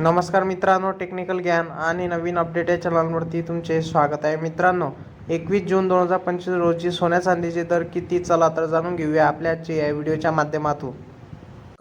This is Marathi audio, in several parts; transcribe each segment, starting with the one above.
नमस्कार मित्रांनो टेक्निकल ज्ञान आणि नवीन अपडेट या चॅनलवरती तुमचे स्वागत आहे. मित्रांनो एकवीस जून दोन हजार पंचवीस रोजी सोन्या चांदीचे दर किती चला तर जाणून घेऊया आपल्याचे या व्हिडिओच्या माध्यमातून.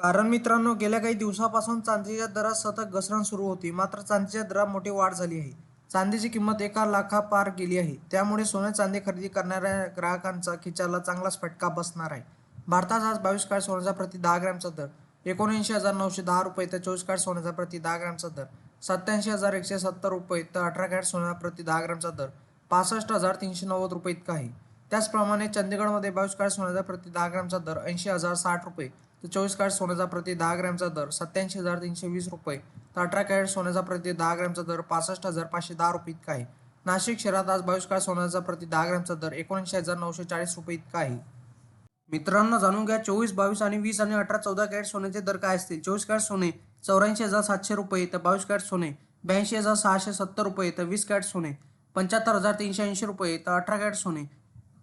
कारण मित्रांनो गेल्या काही दिवसापासून चांदीच्या दरात सतत घसरण सुरू होती. मात्र चांदीच्या दरात मोठी वाढ झाली आहे. चांदीची किंमत एका लाखा पार गेली आहे. त्यामुळे सोन्या चांदी खरेदी करणाऱ्या ग्राहकांचा खिचाला चांगलाच फटका बसणार आहे. भारतात आज बावीस काळ सोन्याचा प्रति दहा ग्रॅमचा दर एकोणऐंशी हजार नऊशे दहा रुपये तर चोवीस काठ सोन्याचा प्रति दहा ग्रॅमचा दर. सत्याऐंशी हजार एकशे सत्तर रुपये तर अठरा कॅट सोन्याचा प्रति दहा ग्रॅमचा दर. पासष्ट हजार तीनशे नव्वद रुपये इतका आहे. त्याचप्रमाणे चंदीगडमध्ये बावीस काळ सोन्याचा प्रति दहा ग्रॅमचा दर ऐंशी हजार साठ रुपये. तर चोवीस काळ सोन्याचा प्रति दहा ग्रॅमचा दर सत्याऐंशी हजार तीनशे वीस रुपये. तर अठरा कॅरेट सोन्याचा प्रति दहा ग्रॅमचा दर पासष्ट हजार पाचशे दहा रुपये इतका आहे. नाशिक शहरात आज बावीस काळ सोन्याचा प्रति दहा ग्रॅमचा दर एकोणऐंशी हजार नऊशे चाळीस रुपये इतका आहे. मित्रांनो जाणून घ्या चोवीस बावीस आणि वीस आणि अठरा चौदा कॅरेट सोन्याचे दर काय असतील? चोवीस कॅरेट सोने चौऱ्याऐंशी हजार सातशे रुपये तर बावीस कॅरेट सोने ब्याऐंशी हजार सहाशे सत्तर रुपये तर वीस कॅरेट सोने पंच्याहत्तर हजार तीनशे ऐंशी रुपये तर अठरा कॅरेट सोने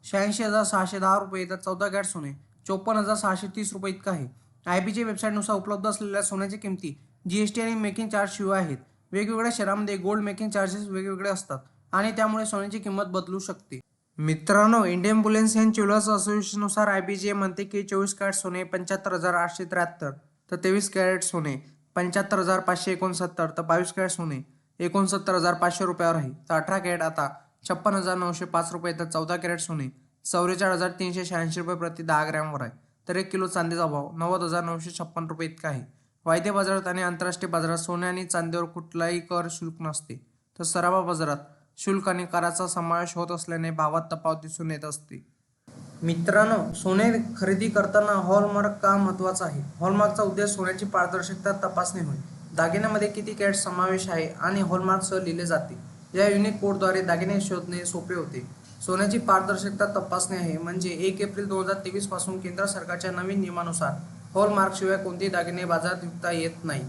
शहाऐंशी हजार सहाशे दहा रुपये तर चौदा कॅरेट सोने चोपन्न हजार सहाशे तीस रुपये इतका आहे. आय बीच्या वेबसाईटनुसार उपलब्ध असलेल्या सोन्याच्या किमती जी एस टी आणि मेकिंग चार्ज शिवाय आहेत. वेगवेगळ्या शहरामध्ये गोल्ड मेकिंग चार्जेस वेगवेगळे असतात आणि त्यामुळे सोन्याची किंमत बदलू शकते. मित्रांनो इंडियन बुलेन्स अँड ज्वेलर्स असोसिएशननुसार आय बी जे म्हणते की चोवीस कॅरेट सोने पंच्याहत्तर हजार आठशे त्र्याहत्तर. तर तेवीस कॅरेट सोने पंच्याहत्तर हजार पाचशे एकोणसत्तर. तर बावीस कॅरेट सोने एकोणसत्तर हजार पाचशे रुपयावर आहे. तर अठरा कॅरेट आता छप्पन हजार नऊशे पाच रुपये. तर चौदा कॅरेट सोने चौवेचाळीस हजार तीनशे शहाऐंशी रुपये प्रति दहा ग्रॅमवर आहे. तर एक किलो चांदीचा भाव नव्वद हजार नऊशे छप्पन रुपये इतका आहे. वायदे बाजारात आणि आंतरराष्ट्रीय बाजारात सोने आणि चांदीवर कुठलाही कर शुल्क नसते. तर सरावा बाजारात शुल्क आणि कराचा समावेश होत असल्याने भावात तफावत दिसून येत असते. मित्रांनो सोने खरेदी करताना हॉलमार्क का महत्त्वाचा आहे? हॉलमार्कचा उद्देश सोन्याची पारदर्शकता तपासणे होय. दागिन्यामध्ये किती कॅट समावेश आहे आणि हॉलमार्कसह लिहिले जाते? या युनिक कोडद्वारे दागिने शोधणे सोपे होते. सोन्याची पारदर्शकता तपासणे आहे म्हणजे एक एप्रिल दोन हजार तेवीसपासून केंद्र सरकारच्या नवीन नियमानुसार हॉलमार्कशिवाय कोणतेही दागिने बाजारात विकता येत नाही.